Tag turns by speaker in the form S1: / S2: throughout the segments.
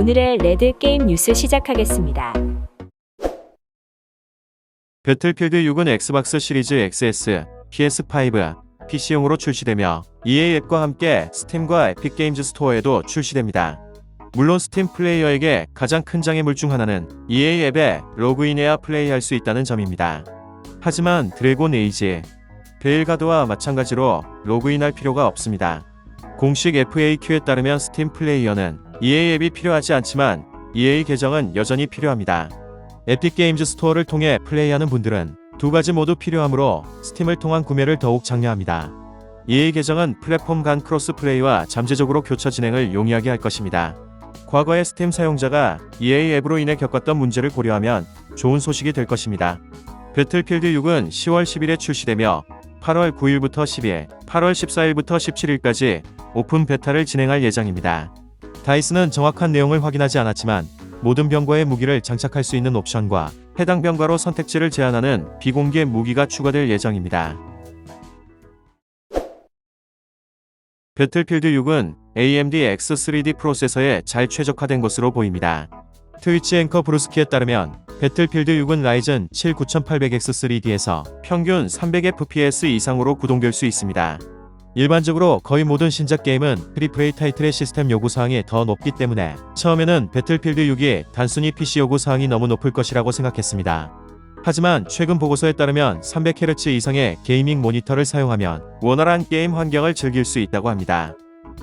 S1: 오늘의 레드 게임 뉴스 시작하겠습니다.
S2: 배틀필드 6은 엑스박스 시리즈 XS, PS5, PC용으로 출시되며 EA 앱과 함께 스팀과 에픽 게임즈 스토어에도 출시됩니다. 물론 스팀 플레이어에게 가장 큰 장애물 중 하나는 EA 앱에 로그인해야 플레이할 수 있다는 점입니다. 하지만 드래곤 에이지, 베일가드와 마찬가지로 로그인할 필요가 없습니다. 공식 FAQ에 따르면 스팀 플레이어는 EA 앱이 필요하지 않지만 EA 계정은 여전히 필요합니다. 에픽 게임즈 스토어를 통해 플레이하는 분들은 두 가지 모두 필요하므로 스팀을 통한 구매를 더욱 장려합니다. EA 계정은 플랫폼 간 크로스 플레이와 잠재적으로 교차 진행을 용이하게 할 것입니다. 과거의 스팀 사용자가 EA 앱으로 인해 겪었던 문제를 고려하면 좋은 소식이 될 것입니다. 배틀필드 6은 10월 10일에 출시되며 8월 9일부터 10일, 8월 14일부터 17일까지 오픈 베타를 진행할 예정입니다. 다이스는 정확한 내용을 확인하지 않았지만 모든 병과의 무기를 장착할 수 있는 옵션과 해당 병과로 선택지를 제한하는 비공개 무기가 추가될 예정입니다. 배틀필드 6은 AMD X3D 프로세서에 잘 최적화된 것으로 보입니다. 트위치 앵커 브루스키에 따르면 배틀필드 6은 라이젠 7 9800X3D에서 평균 300fps 이상으로 구동될 수 있습니다. 일반적으로 거의 모든 신작 게임은 트리플A 타이틀의 시스템 요구사항이 더 높기 때문에 처음에는 배틀필드 6이 단순히 PC 요구사항이 너무 높을 것이라고 생각했습니다. 하지만 최근 보고서에 따르면 300Hz 이상의 게이밍 모니터를 사용하면 원활한 게임 환경을 즐길 수 있다고 합니다.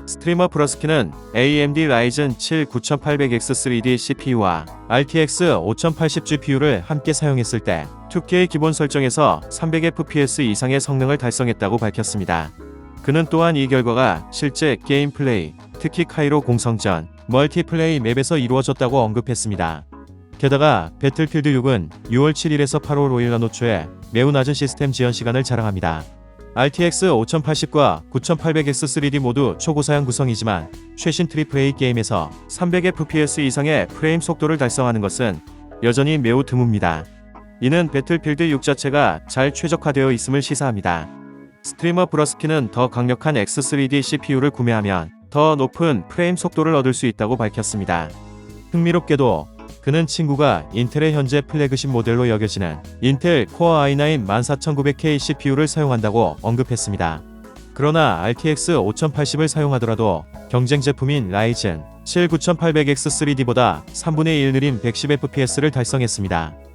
S2: 스트리머 브러스키는 AMD 라이젠 7 9800X3D CPU와 RTX 5080 GPU를 함께 사용했을 때 2K 기본 설정에서 300fps 이상의 성능을 달성했다고 밝혔습니다. 그는 또한 이 결과가 실제 게임 플레이, 특히 카이로 공성전, 멀티플레이 맵에서 이루어졌다고 언급했습니다. 게다가 배틀필드 6은 6월 7일에서 8월 5일 나노초에 매우 낮은 시스템 지연 시간을 자랑합니다. RTX 5080과 9800X3D 모두 초고사양 구성이지만 최신 AAA 게임에서 300fps 이상의 프레임 속도를 달성하는 것은 여전히 매우 드뭅니다. 이는 배틀필드 6 자체가 잘 최적화되어 있음을 시사합니다. 스트리머 브러스키는 더 강력한 X3D CPU를 구매하면 더 높은 프레임 속도를 얻을 수 있다고 밝혔습니다. 흥미롭게도 그는 친구가 인텔의 현재 플래그십 모델로 여겨지는 인텔 코어 i9 14900K CPU를 사용한다고 언급했습니다. 그러나 RTX 5080을 사용하더라도 경쟁 제품인 라이젠 7 9800X3D보다 3분의 1 느린 110fps를 달성했습니다.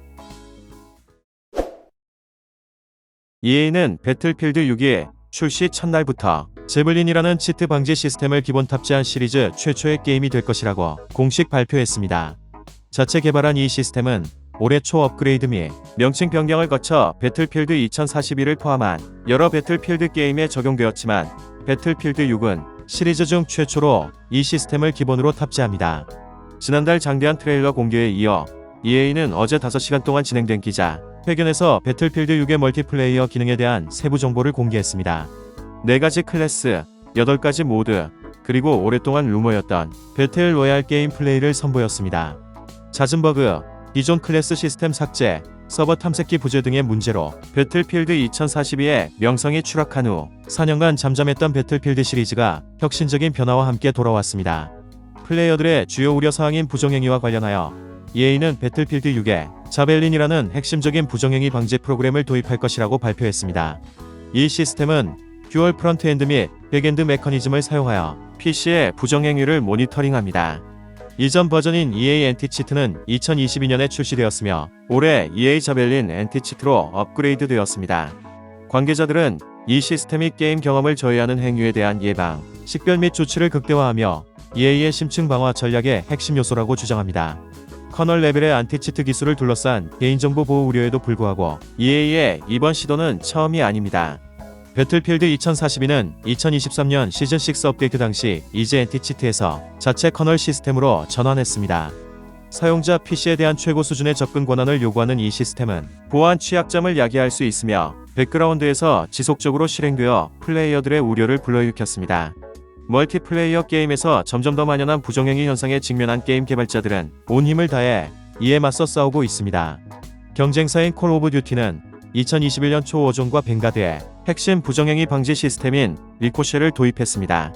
S2: EA는 배틀필드 6이 출시 첫날부터 제블린이라는 치트 방지 시스템을 기본 탑재한 시리즈 최초의 게임이 될 것이라고 공식 발표했습니다. 자체 개발한 이 시스템은 올해 초 업그레이드 및 명칭 변경을 거쳐 배틀필드 2041을 포함한 여러 배틀필드 게임에 적용되었지만 배틀필드 6은 시리즈 중 최초로 이 시스템을 기본으로 탑재합니다. 지난달 장대한 트레일러 공개에 이어 EA는 어제 5시간 동안 진행된 기자 회견에서 배틀필드 6의 멀티플레이어 기능에 대한 세부 정보를 공개했습니다. 4가지 클래스, 8가지 모드, 그리고 오랫동안 루머였던 배틀 로얄 게임 플레이를 선보였습니다. 잦은 버그, 기존 클래스 시스템 삭제, 서버 탐색기 부재 등의 문제로 배틀필드 2042의 명성이 추락한 후 4년간 잠잠했던 배틀필드 시리즈가 혁신적인 변화와 함께 돌아왔습니다. 플레이어들의 주요 우려 사항인 부정행위와 관련하여 EA는 배틀필드 6에 자벨린이라는 핵심적인 부정행위 방지 프로그램을 도입할 것이라고 발표했습니다. 이 시스템은 듀얼 프런트엔드 및 백엔드 메커니즘을 사용하여 PC의 부정행위를 모니터링합니다. 이전 버전인 EA 엔티치트는 2022년에 출시되었으며 올해 EA 자벨린 엔티치트로 업그레이드 되었습니다. 관계자들은 이 시스템이 게임 경험을 저해하는 행위에 대한 예방, 식별 및 조치를 극대화하며 EA의 심층 방화 전략의 핵심 요소라고 주장합니다. 커널 레벨의 안티치트 기술을 둘러싼 개인정보 보호 우려에도 불구하고 EA의 이번 시도는 처음이 아닙니다. 배틀필드 2042는 2023년 시즌6 업데이트 당시 이제 엔티치트에서 자체 커널 시스템으로 전환했습니다. 사용자 PC에 대한 최고 수준의 접근 권한을 요구하는 이 시스템은 보안 취약점을 야기할 수 있으며 백그라운드에서 지속적으로 실행되어 플레이어들의 우려를 불러일으켰습니다. 멀티플레이어 게임에서 점점 더 만연한 부정행위 현상에 직면한 게임 개발자들은 온 힘을 다해 이에 맞서 싸우고 있습니다. 경쟁사인 콜 오브 듀티는 2021년 초 오존과 벵가드에 핵심 부정행위 방지 시스템인 리코쉐를 도입했습니다.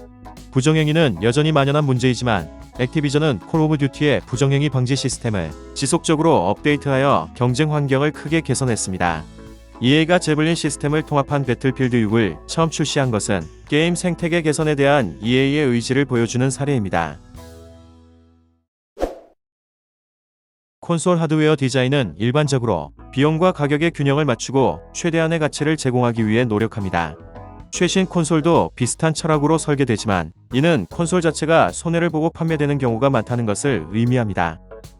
S2: 부정행위는 여전히 만연한 문제이지만 액티비전은 콜 오브 듀티의 부정행위 방지 시스템을 지속적으로 업데이트하여 경쟁 환경을 크게 개선했습니다. EA가 제블린 시스템을 통합한 배틀필드 6을 처음 출시한 것은 게임 생태계 개선에 대한 EA의 의지를 보여주는 사례입니다. 콘솔 하드웨어 디자인은 일반적으로 비용과 가격의 균형을 맞추고 최대한의 가치를 제공하기 위해 노력합니다. 최신 콘솔도 비슷한 철학으로 설계되지만 이는 콘솔 자체가 손해를 보고 판매되는 경우가 많다는 것을 의미합니다.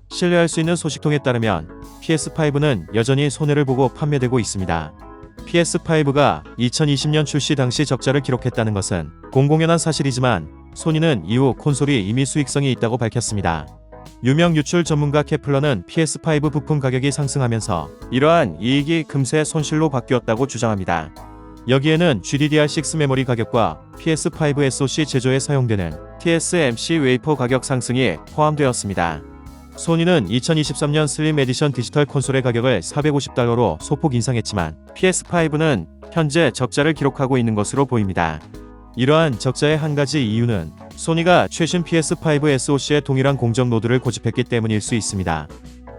S2: 신뢰할 수 있는 소식통에 따르면 PS5는 여전히 손해를 보고 판매되고 있습니다. PS5가 2020년 출시 당시 적자를 기록했다는 것은 공공연한 사실이지만 소니는 이후 콘솔이 이미 수익성이 있다고 밝혔습니다. 유명 유출 전문가 케플러는 PS5 부품 가격이 상승하면서 이러한 이익이 금세 손실로 바뀌었다고 주장합니다. 여기에는 GDDR6 메모리 가격과 PS5 SoC 제조에 사용되는 TSMC 웨이퍼 가격 상승이 포함되었습니다. 소니는 2023년 슬림 에디션 디지털 콘솔의 가격을 450달러로 소폭 인상했지만 PS5는 현재 적자를 기록하고 있는 것으로 보입니다. 이러한 적자의 한 가지 이유는 소니가 최신 PS5 SoC의 동일한 공정 노드를 고집했기 때문일 수 있습니다.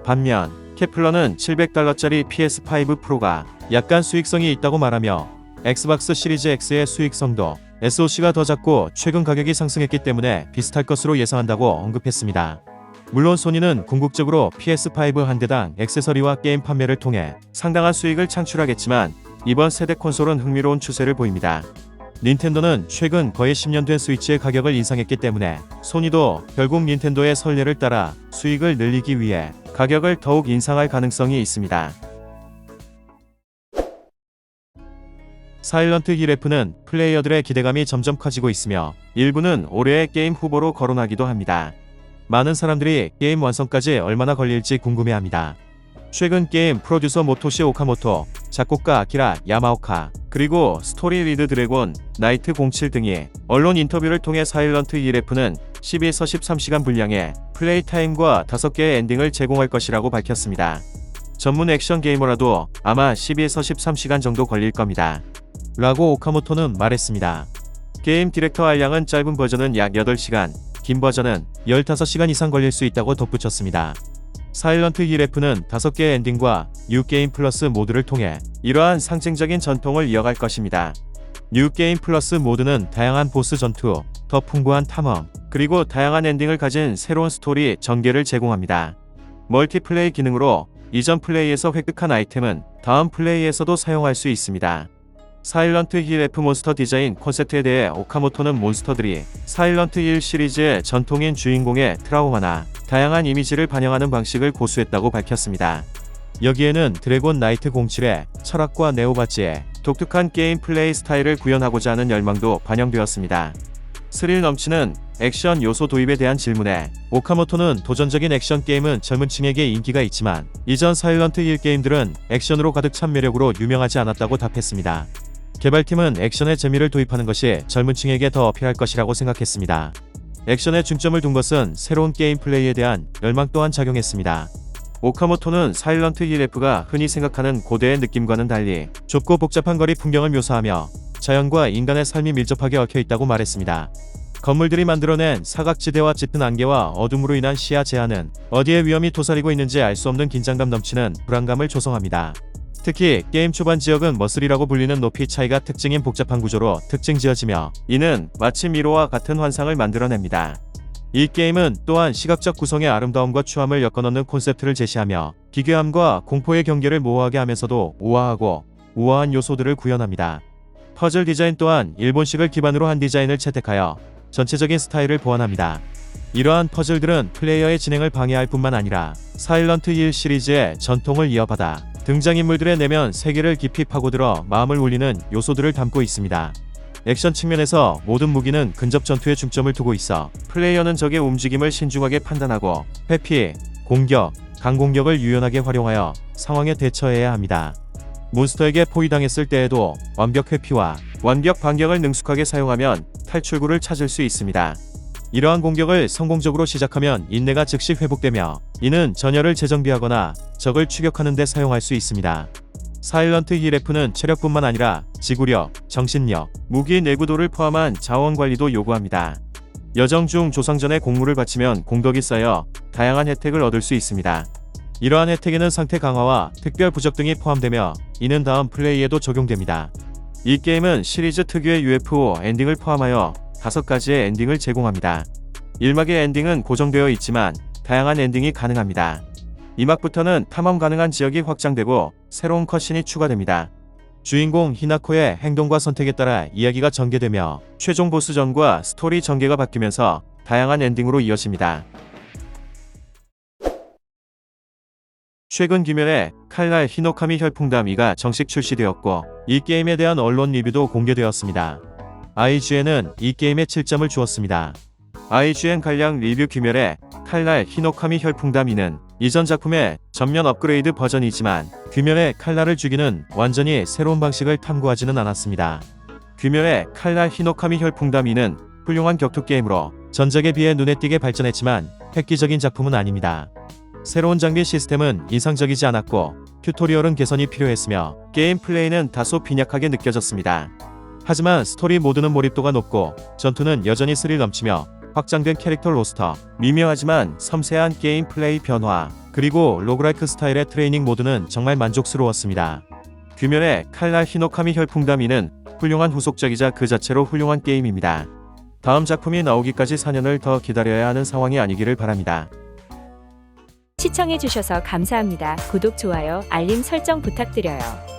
S2: 반면 케플러는 700달러짜리 PS5 프로가 약간 수익성이 있다고 말하며 엑스박스 시리즈 X의 수익성도 SoC가 더 작고 최근 가격이 상승했기 때문에 비슷할 것으로 예상한다고 언급했습니다. 물론 소니는 궁극적으로 PS5 한 대당 액세서리와 게임 판매를 통해 상당한 수익을 창출하겠지만 이번 세대 콘솔은 흥미로운 추세를 보입니다. 닌텐도는 최근 거의 10년 된 스위치의 가격을 인상했기 때문에 소니도 결국 닌텐도의 선례를 따라 수익을 늘리기 위해 가격을 더욱 인상할 가능성이 있습니다. 사일런트 힐F는 플레이어들의 기대감이 점점 커지고 있으며 일부는 올해의 게임 후보로 거론하기도 합니다. 많은 사람들이 게임 완성까지 얼마나 걸릴지 궁금해합니다. 최근 게임 프로듀서 모토시 오카모토, 작곡가 아키라 야마오카, 그리고 스토리 리드 드래곤, 나이트 07 등이 언론 인터뷰를 통해 사일런트 1F는 12에서 13시간 분량의 플레이 타임과 5개의 엔딩을 제공할 것이라고 밝혔습니다. 전문 액션 게이머라도 아마 12에서 13시간 정도 걸릴 겁니다. 라고 오카모토는 말했습니다. 게임 디렉터 알량은 짧은 버전은 약 8시간, 긴 버전은 15시간 이상 걸릴 수 있다고 덧붙였습니다. 사일런트 1F는 5개의 엔딩과 뉴게임 플러스 모드를 통해 이러한 상징적인 전통을 이어갈 것입니다. 뉴게임 플러스 모드는 다양한 보스 전투, 더 풍부한 탐험, 그리고 다양한 엔딩을 가진 새로운 스토리 전개를 제공합니다. 멀티플레이 기능으로 이전 플레이에서 획득한 아이템은 다음 플레이에서도 사용할 수 있습니다. 사일런트 힐 F 몬스터 디자인 콘셉트에 대해 오카모토는 몬스터들이 사일런트 힐 시리즈의 전통인 주인공의 트라우마나 다양한 이미지를 반영하는 방식을 고수했다고 밝혔습니다. 여기에는 드래곤 나이트 07의 철학과 네오바지의 독특한 게임 플레이 스타일을 구현하고자 하는 열망도 반영되었습니다. 스릴 넘치는 액션 요소 도입에 대한 질문에 오카모토는 도전적인 액션 게임은 젊은 층에게 인기가 있지만 이전 사일런트 힐 게임들은 액션으로 가득 찬 매력으로 유명하지 않았다고 답했습니다. 개발팀은 액션의 재미를 도입하는 것이 젊은 층에게 더 어필할 것이라고 생각했습니다. 액션에 중점을 둔 것은 새로운 게임 플레이에 대한 열망 또한 작용했습니다. 오카모토는 사일런트 힐F가 흔히 생각하는 고대의 느낌과는 달리 좁고 복잡한 거리 풍경을 묘사하며 자연과 인간의 삶이 밀접하게 얽혀 있다고 말했습니다. 건물들이 만들어낸 사각지대와 짙은 안개와 어둠으로 인한 시야 제한은 어디에 위험이 도사리고 있는지 알 수 없는 긴장감 넘치는 불안감을 조성합니다. 특히 게임 초반 지역은 머슬이라고 불리는 높이 차이가 특징인 복잡한 구조로 특징 지어지며 이는 마치 미로와 같은 환상을 만들어냅니다. 이 게임은 또한 시각적 구성의 아름다움과 추함을 엮어넣는 콘셉트를 제시하며 기괴함과 공포의 경계를 모호하게 하면서도 우아하고 우아한 요소들을 구현합니다. 퍼즐 디자인 또한 일본식을 기반으로 한 디자인을 채택하여 전체적인 스타일을 보완합니다. 이러한 퍼즐들은 플레이어의 진행을 방해할 뿐만 아니라 사일런트 힐 시리즈의 전통을 이어받아 등장인물들의 내면 세계를 깊이 파고들어 마음을 울리는 요소들을 담고 있습니다. 액션 측면에서 모든 무기는 근접 전투에 중점을 두고 있어 플레이어는 적의 움직임을 신중하게 판단하고 회피, 공격, 강공격을 유연하게 활용하여 상황에 대처해야 합니다. 몬스터에게 포위당했을 때에도 완벽 회피와 완벽 반격을 능숙하게 사용하면 탈출구를 찾을 수 있습니다. 이러한 공격을 성공적으로 시작하면 인내가 즉시 회복되며 이는 전열을 재정비하거나 적을 추격하는 데 사용할 수 있습니다. 사일런트 힐F는 체력뿐만 아니라 지구력, 정신력, 무기 내구도를 포함한 자원 관리도 요구합니다. 여정 중 조상전에 공물을 바치면 공덕이 쌓여 다양한 혜택을 얻을 수 있습니다. 이러한 혜택에는 상태 강화와 특별 부적 등이 포함되며 이는 다음 플레이에도 적용됩니다. 이 게임은 시리즈 특유의 UFO 엔딩을 포함하여 다섯 가지의 엔딩을 제공합니다. 1막의 엔딩은 고정되어 있지만 다양한 엔딩이 가능합니다. 2막부터는 탐험 가능한 지역이 확장되고 새로운 컷신이 추가됩니다. 주인공 히나코의 행동과 선택에 따라 이야기가 전개되며 최종 보스전과 스토리 전개가 바뀌면서 다양한 엔딩으로 이어집니다. 최근 김연의 칼날 히노카미 혈풍담 2가 정식 출시되었고 이 게임에 대한 언론 리뷰도 공개되었습니다. IGN은 이 게임에 7점을 주었습니다. IGN 칼량 리뷰 규멸의 칼날 히노카미 혈풍담 2는 이전 작품의 전면 업그레이드 버전이지만 규멸의 칼날을 죽이는 완전히 새로운 방식을 탐구하지는 않았습니다. 규멸의 칼날 히노카미 혈풍담 2는 훌륭한 격투 게임으로 전작에 비해 눈에 띄게 발전했지만 획기적인 작품은 아닙니다. 새로운 장비 시스템은 인상적이지 않았고 튜토리얼은 개선이 필요했으며 게임 플레이는 다소 빈약하게 느껴졌습니다. 하지만 스토리 모드는 몰입도가 높고 전투는 여전히 스릴 넘치며 확장된 캐릭터 로스터, 미묘하지만 섬세한 게임 플레이 변화, 그리고 로그라이크 스타일의 트레이닝 모드는 정말 만족스러웠습니다. 규면의 칼날 히노카미 혈풍담 2는 훌륭한 후속작이자 그 자체로 훌륭한 게임입니다. 다음 작품이 나오기까지 4년을 더 기다려야 하는 상황이 아니기를 바랍니다.
S1: 시청해주셔서 감사합니다. 구독, 좋아요, 알림 설정 부탁드려요.